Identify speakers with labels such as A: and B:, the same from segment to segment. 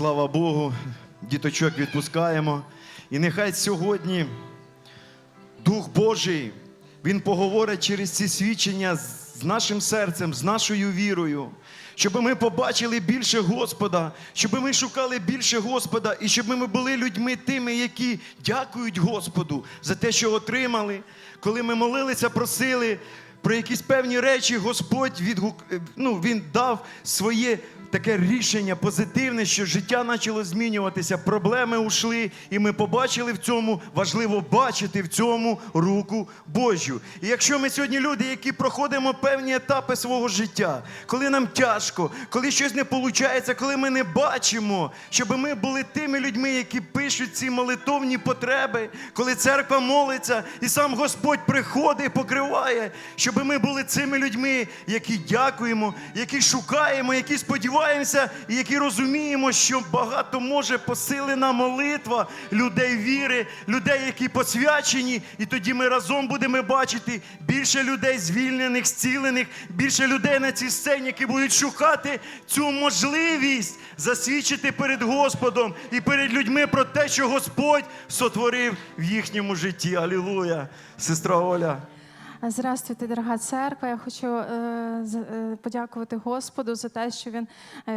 A: Слава Богу, діточок відпускаємо. І нехай сьогодні Дух Божий, Він поговорить через ці свідчення з нашим серцем, з нашою вірою, щоб ми побачили більше Господа, щоб ми шукали більше Господа, і щоб ми були людьми тими, які дякують Господу за те, що отримали. Коли ми молилися, просили про якісь певні речі, Господь відгук... ну, Він дав своє таке рішення позитивне, що життя почало змінюватися, проблеми ушли, і ми побачили в цьому, важливо бачити в цьому руку Божю. І якщо ми сьогодні люди, які проходимо певні етапи свого життя, коли нам тяжко, коли щось не виходить, коли ми не бачимо, щоб ми були тими людьми, які пишуть ці молитовні потреби, коли церква молиться, і сам Господь приходить і покриває, щоб ми були цими людьми, які дякуємо, які шукаємо, які сподіваємося, і які розуміємо, що багато може посилена молитва людей віри, людей, які посвячені, і тоді ми разом будемо бачити більше людей звільнених, зцілених, більше людей на цій сцені, які будуть шукати цю можливість засвідчити перед Господом і перед людьми про те, що Господь сотворив в їхньому житті. Алілуя, сестра Оля.
B: Здравствуйте, дорога церква. Я хочу е, е, подякувати Господу за те, що він е,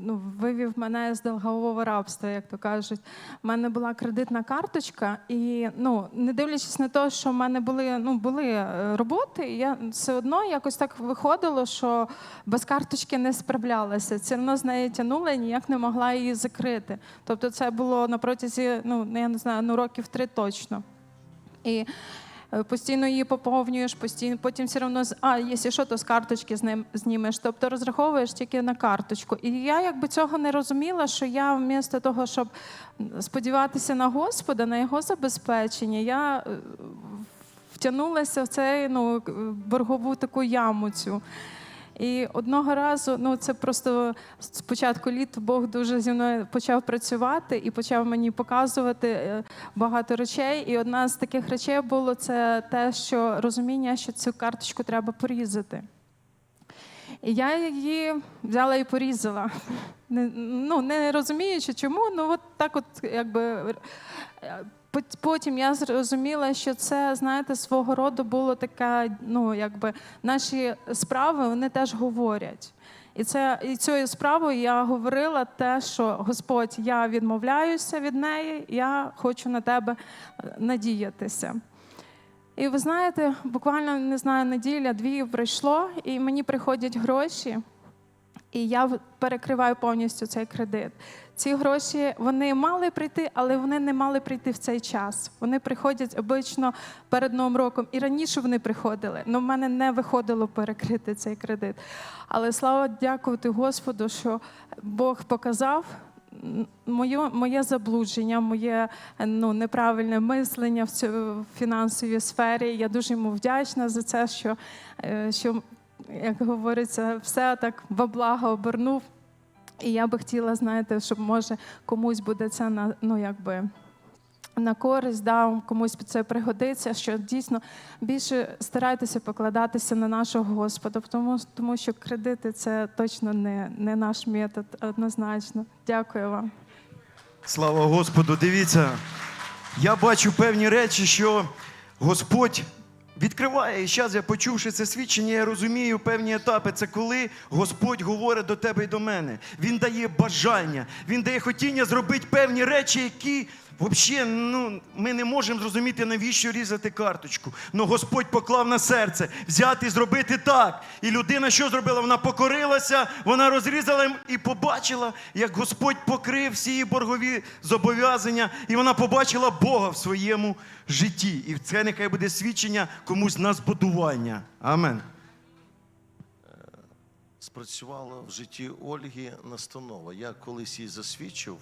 B: ну, вивів мене з долгового рабства, як то кажуть. У мене була кредитна карточка, і ну, не дивлячись на те, що в мене були, ну, були роботи, я все одно якось так виходило, що без карточки не справлялася. Все одно з неї тягнула і ніяк не могла її закрити. Тобто, це було на протязі, ну я не знаю, ну років три точно. І постійно її поповнюєш, постійно, потім все одно, а якщо що, то з карточки з ним знімеш. Тобто розраховуєш тільки на карточку. І я якби цього не розуміла, що я вмісто того, щоб сподіватися на Господа, на його забезпечення, я е, втягнулася в цей ну, боргову таку яму цю. І одного разу, ну це просто з початку літ Бог дуже зі мною почав працювати і почав мені показувати е, багато речей. І одна з таких речей було це те, що розуміння, що цю карточку треба порізати. І я її взяла і порізала. Не, ну, не розуміючи, чому, ну от так, от якби. Пот- Потім я зрозуміла, що це, знаєте, свого роду було таке, ну якби наші справи вони теж говорять. І це і цією справою я говорила те, що Господь, я відмовляюся від неї, я хочу на тебе е, надіятися. І ви знаєте, буквально не знаю, неділя, дві пройшло, і мені приходять гроші, і я перекриваю повністю цей кредит. Ці гроші вони мали прийти, але вони не мали прийти в цей час. Вони приходять обично перед Новим роком. І раніше вони приходили, але в мене не виходило перекрити цей кредит. Але слава дякувати Господу, що Бог показав. Моє, моє заблудження, моє ну, неправильне мислення в цій фінансовій сфері. Я дуже йому вдячна за це, що, е, що як говориться, все так во благо обернув. І я би хотіла, знаєте, щоб може комусь буде це на ну якби. На користь, да, комусь це пригодиться, що дійсно більше старайтеся покладатися на нашого Господа, тому, тому що кредити це точно не, не наш метод, однозначно. Дякую вам.
A: Слава Господу, дивіться. Я бачу певні речі, що Господь відкриває. І зараз я почувши це свідчення, я розумію певні етапи. Це коли Господь говорить до тебе і до мене. Він дає бажання, він дає хотіння зробити певні речі, які взагалі ну, ми не можемо зрозуміти, навіщо різати карточку. Но Господь поклав на серце взяти і зробити так. І людина що зробила? Вона покорилася, вона розрізала і побачила, як Господь покрив всі її боргові зобов'язання, і вона побачила Бога в своєму житті. І це нехай буде свідчення комусь на збудування. Амен.
C: спрацювала в житті Ольги настанова. Я колись їй засвідчив,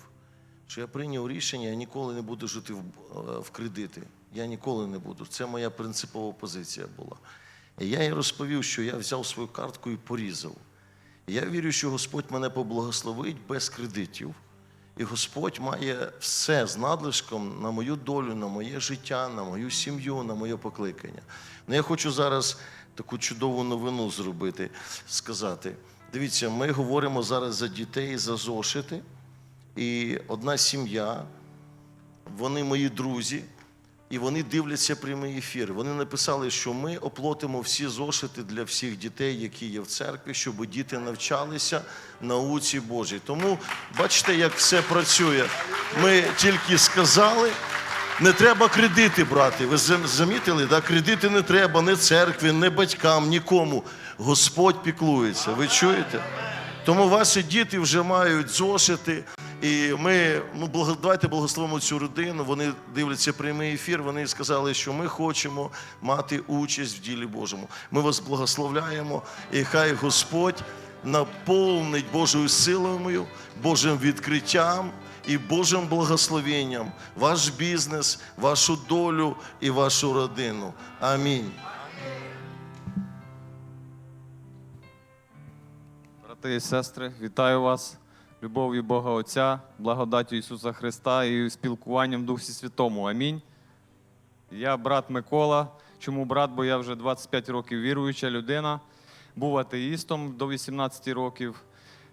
C: що я прийняв рішення, я ніколи не буду жити в, е, в кредити. Я ніколи не буду. Це моя принципова позиція була. І я їй розповів, що я взяв свою картку і порізав. І я вірю, що Господь мене поблагословить без кредитів. І Господь має все з надлишком на мою долю, на моє життя, на мою сім'ю, на моє покликання. Ну я хочу зараз таку чудову новину зробити, сказати. Дивіться, ми говоримо зараз за дітей, за зошити. І одна сім'я, вони мої друзі, і вони дивляться прямий ефір. Вони написали, що ми оплатимо всі зошити для всіх дітей, які є в церкві, щоб діти навчалися науці Божій. Тому бачите, як все працює. Ми тільки сказали. Не треба кредити брати. Ви замітили? Да? Кредити не треба ні церкві, ні батькам, нікому. Господь піклується. Ви чуєте? Тому ваші діти вже мають зошити. І ми ну, давайте благословимо цю родину. Вони дивляться прямий ефір. Вони сказали, що ми хочемо мати участь в ділі Божому. Ми вас благословляємо, і хай Господь наповнить Божою силою, Божим відкриттям і Божим благословенням ваш бізнес, вашу долю і вашу родину. Амінь.
D: Брати і сестри, вітаю вас любов'ю Бога Отця, благодаттю Ісуса Христа і спілкуванням Дусі Святому. Амінь. Я брат Микола. Чому брат? Бо я вже 25 років віруюча людина, був атеїстом до 18 років.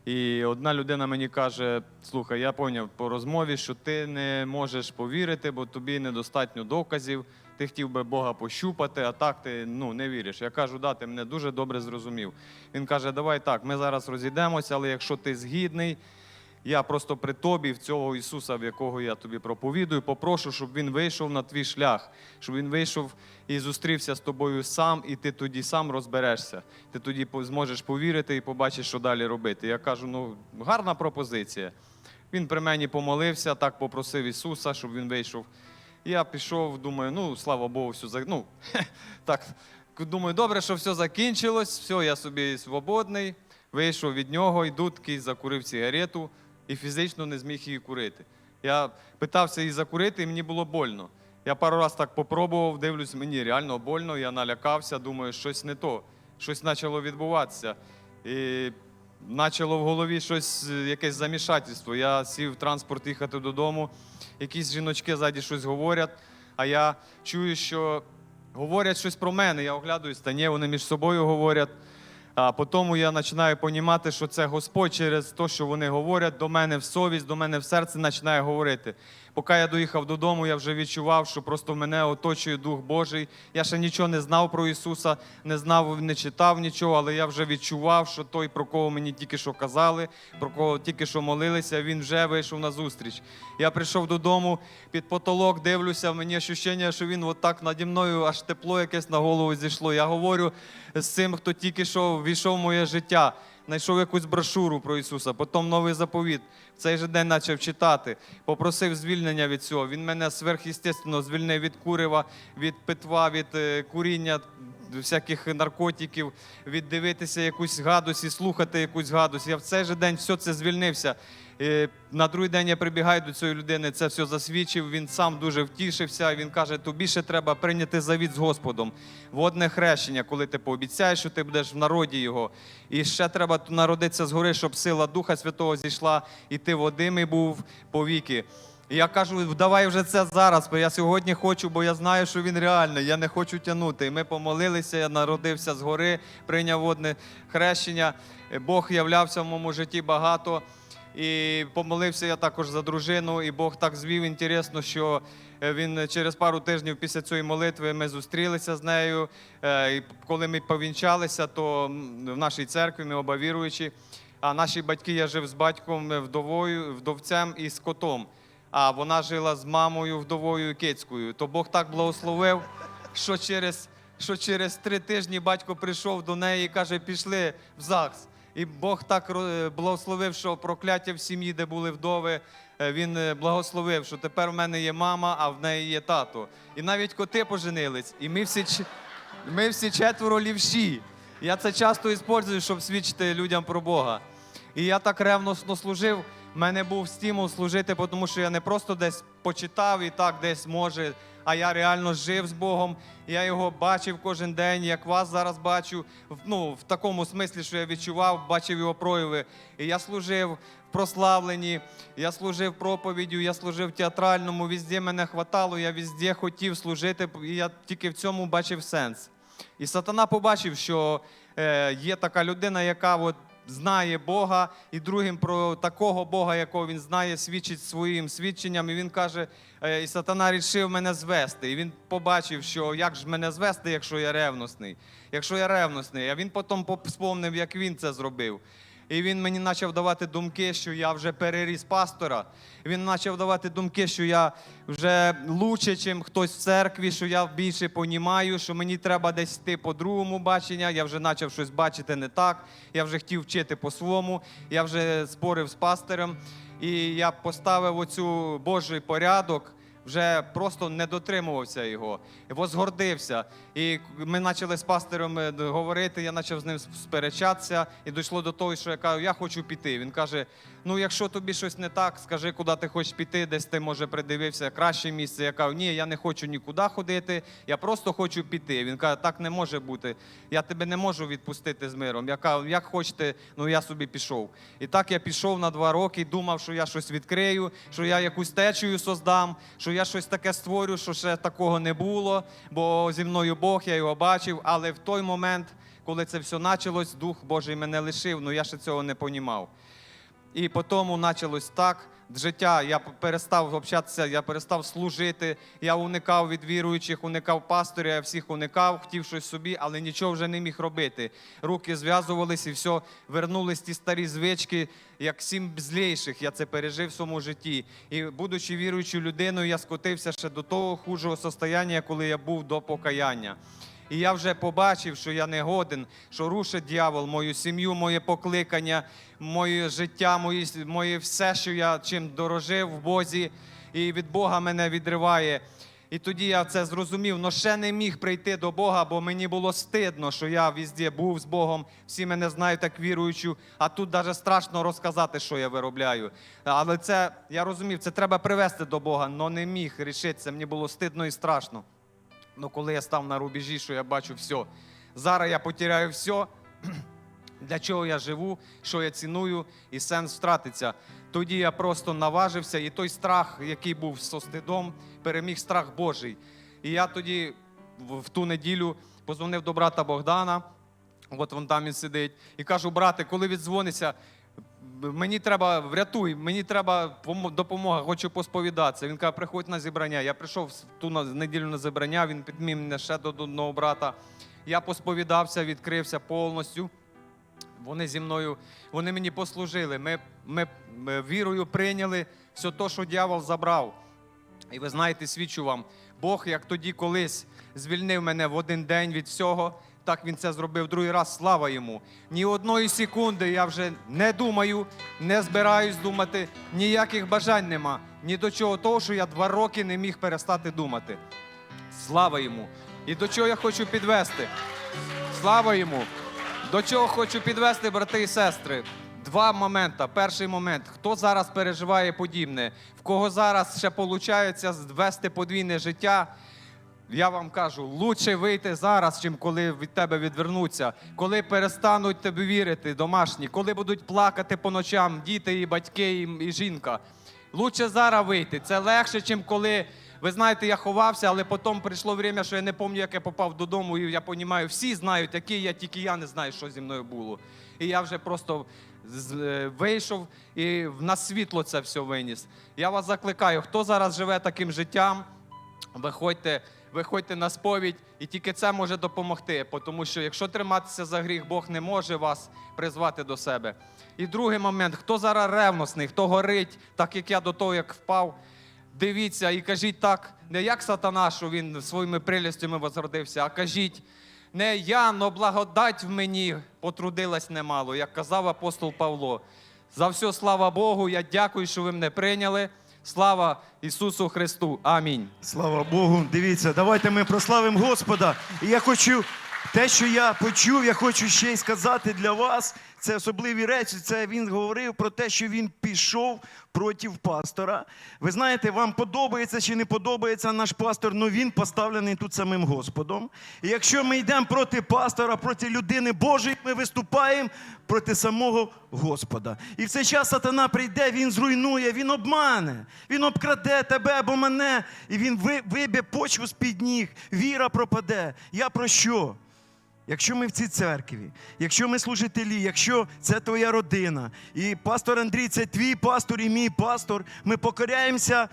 D: І одна людина мені каже: слухай, я поняв по розмові, що ти не можеш повірити, бо тобі недостатньо доказів. Ти хотів би Бога пощупати, а так ти ну, не віриш. Я кажу, да, ти мене дуже добре зрозумів. Він каже: Давай так, ми зараз розійдемося, але якщо ти згідний, я просто при тобі, в цього Ісуса, в якого я тобі проповідую, попрошу, щоб він вийшов на твій шлях, щоб він вийшов і зустрівся з тобою сам, і ти тоді сам розберешся. Ти тоді зможеш повірити і побачиш, що далі робити. Я кажу, ну гарна пропозиція. Він при мені помолився, так попросив Ісуса, щоб він вийшов. Я пішов, думаю, ну слава Богу, все за... ну, так. Думаю, добре, що все закінчилось, все, я собі свободний. Вийшов від нього, йду такий, закурив сигарету і фізично не зміг її курити. Я питався її закурити, і мені було больно. Я пару раз так попробував, дивлюсь, мені реально больно, я налякався, думаю, щось не то, щось почало відбуватися. І почало в голові щось, е, якесь замішательство. Я сів в транспорт їхати додому, якісь жіночки ззаді щось говорять, а я чую, що говорять щось про мене. Я оглядуюсь, та ні, вони між собою говорять. А потім я починаю розуміти, що це Господь через те, що вони говорять, до мене в совість, до мене в серце починає говорити. Поки я доїхав додому, я вже відчував, що просто мене оточує Дух Божий. Я ще нічого не знав про Ісуса, не знав, не читав нічого, але я вже відчував, що той, про кого мені тільки що казали, про кого тільки що молилися, він вже вийшов на зустріч. Я прийшов додому під потолок, дивлюся, мені ощущення, що він отак наді мною аж тепло якесь на голову зійшло. Я говорю з цим, хто тільки що ввійшов в моє життя. Знайшов якусь брошуру про Ісуса, потім новий заповіт. Цей же день почав читати, попросив звільнення від цього. Він мене сверхъестественно звільнив від курива, від питва, від е, куріння, всяких наркотиків, від дивитися якусь гадость і слухати якусь гадость. Я в цей же день все це звільнився. Е, На другий день я прибігаю до цієї людини, це все засвідчив. Він сам дуже втішився. Він каже: тобі ще треба прийняти завіт з Господом. Водне хрещення, коли ти пообіцяєш, що ти будеш в народі його. І ще треба народитися згори, щоб сила Духа Святого зійшла, і ти водимий був повіки. І я кажу, давай вже це зараз, бо я сьогодні хочу, бо я знаю, що він реальний, я не хочу тягнути. І ми помолилися, я народився згори, прийняв водне хрещення. Бог являвся в моєму житті багато. І помолився я також за дружину, і Бог так звів інтересно, що е, він через пару тижнів після цієї молитви ми зустрілися з нею. Е, І коли ми повінчалися, то в нашій церкві ми оба віруючі. А наші батьки я жив з батьком е, вдовою, вдовцем і з котом. А вона жила з мамою вдовою кицькою. То Бог так благословив, що через, що через три тижні батько прийшов до неї і каже: пішли в ЗАГС. І Бог так ро- благословив, що прокляття в сім'ї, де були вдови, е, він е, благословив, що тепер в мене є мама, а в неї є тато. І навіть коти поженились. І ми всі, ми всі четверо лівші. Я це часто використовую, щоб свідчити людям про Бога. І я так ревносно служив. в мене був стимул служити, тому що я не просто десь почитав і так десь може, а я реально жив з Богом. Я його бачив кожен день, як вас зараз бачу. Ну, в такому смислі, що я відчував, бачив його прояви. І я служив в прославленні, я служив проповіддю, я служив в театральному, везде мене хватало, я везде хотів служити, і я тільки в цьому бачив сенс. І сатана побачив, що е, є така людина, яка от знає Бога, і другим про такого Бога, якого він знає, свідчить своїм свідченням. І він каже: е, і сатана рішив мене звести. І він побачив, що як ж мене звести, якщо я ревностний. Якщо я ревностний, а він потім вспомнив, як він це зробив. І він мені почав давати думки, що я вже переріс пастора. Він почав давати думки, що я вже лучше, ніж хтось в церкві, що я більше понімаю, що мені треба десь йти по другому бачення. Я вже почав щось бачити не так. Я вже хотів вчити по-своєму. Я вже спорив з пастирем. І я поставив оцю Божий порядок вже просто не дотримувався його, возгордився. І ми почали з пастиром е, говорити, я почав з ним сперечатися, і дійшло до того, що я кажу, я хочу піти. Він каже: ну, якщо тобі щось не так, скажи, куди ти хочеш піти, десь ти може придивився краще місце. Я кажу, ні, я не хочу нікуди ходити, я просто хочу піти. Він каже, так не може бути. Я тебе не можу відпустити з миром. Я кажу, як хочете, ну я собі пішов. І так я пішов на два роки, думав, що я щось відкрию, що я якусь течію создам, що я щось таке створю, що ще такого не було, бо зі мною Бог, я його бачив. Але в той момент, коли це все почалось, Дух Божий мене лишив, ну я ще цього не понімав. І потім почалось так. Життя, я перестав общатися, я перестав служити, я уникав від віруючих, уникав пасторів, я всіх уникав, хотів щось собі, але нічого вже не міг робити. Руки зв'язувалися і все, вернулись ті старі звички, як сім злейших. Я це пережив в своєму житті. І будучи віруючою людиною, я скотився ще до того хужого состояння, коли я був до покаяння. І я вже побачив, що я не годен, що рушить дьявол мою сім'ю, моє покликання, моє життя, моє, моє все, що я чим дорожив в Бозі, і від Бога мене відриває. І тоді я це зрозумів, але ще не міг прийти до Бога, бо мені було стидно, що я везде був з Богом, всі мене знають як віруючу, а тут навіть страшно розказати, що я виробляю. Але це я розумів, це треба привести до Бога, але не міг рішитися. Мені було стидно і страшно. Ну, коли я став на рубежі, що я бачу все. Зараз я потеряю все. Для чого я живу, що я ціную, і сенс втратиться. Тоді я просто наважився, і той страх, який був со стидом, переміг страх Божий. І я тоді в ту неділю позвонив до брата Богдана, от вон там він сидить, і кажу: брате, коли віддзвониться, мені треба врятуй, мені треба допомога, хочу посповідатися. Він каже, приходь на зібрання. Я прийшов в ту неділю на зібрання, він підмів мене ще до одного брата. Я посповідався, відкрився повністю. Вони зі мною, вони мені послужили. Ми, ми, ми вірою прийняли все те, що дьявол забрав. І ви знаєте, свідчу вам, Бог, як тоді колись звільнив мене в один день від всього, так він це зробив другий раз. Слава йому. Ні одної секунди я вже не думаю, не збираюсь думати, ніяких бажань нема. Ні до чого того, що я два роки не міг перестати думати. Слава йому! І до чого я хочу підвести? Слава йому! До чого хочу підвести, брати і сестри? Два моменти. Перший момент. Хто зараз переживає подібне, в кого зараз ще виходить вести подвійне життя? Я вам кажу, лучше вийти зараз, чим коли від тебе відвернуться, коли перестануть тебе вірити, домашні, коли будуть плакати по ночам діти, і батьки, і, і жінка. Лучше зараз вийти. Це легше, чим коли. Ви знаєте, я ховався, але потім прийшло время, що я не пам'ятаю, як я попав додому, і я розумію, всі знають, який я, тільки я не знаю, що зі мною було. І я вже просто е, вийшов і на світло це все виніс. Я вас закликаю, хто зараз живе таким життям, виходьте, виходьте на сповідь, і тільки це може допомогти. Тому що якщо триматися за гріх, Бог не може вас призвати до себе. І другий момент: хто зараз ревностний, хто горить, так як я до того, як впав. Дивіться і кажіть так, не як сатана, що він своїми прелістями возродився, а кажіть, не я, но благодать в мені потрудилась немало, як казав апостол Павло. За все слава Богу, я дякую, що ви мене прийняли. Слава Ісусу Христу. Амінь.
A: Слава Богу. Дивіться, давайте ми прославимо Господа. І я хочу те, що я почув, я хочу ще й сказати для вас. Це особливі речі. Це він говорив про те, що він пішов проти пастора. Ви знаєте, вам подобається чи не подобається наш пастор, але він поставлений тут самим Господом. І якщо ми йдемо проти пастора, проти людини Божої, ми виступаємо проти самого Господа. І в цей час сатана прийде, він зруйнує, він обмане, він обкраде тебе або мене, і він виб'є почву з-під ніг. Віра пропаде. Я про що? Якщо ми в цій церкві, якщо ми служителі, якщо це твоя родина, і пастор Андрій це твій пастор і мій пастор, ми покоряємося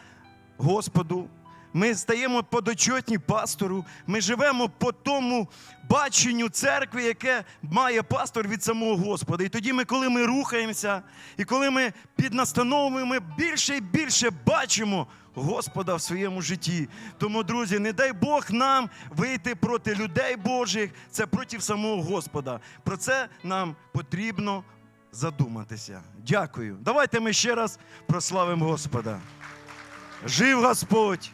A: Господу, ми стаємо подочетні пастору, ми живемо по тому баченню церкви, яке має пастор від самого Господа. І тоді ми, коли ми рухаємося, і коли ми під настановами, ми більше і більше бачимо Господа в своєму житті. Тому, друзі, не дай Бог нам вийти проти людей Божих, це проти самого Господа. Про це нам потрібно задуматися. Дякую. Давайте ми ще раз прославимо Господа. Жив Господь!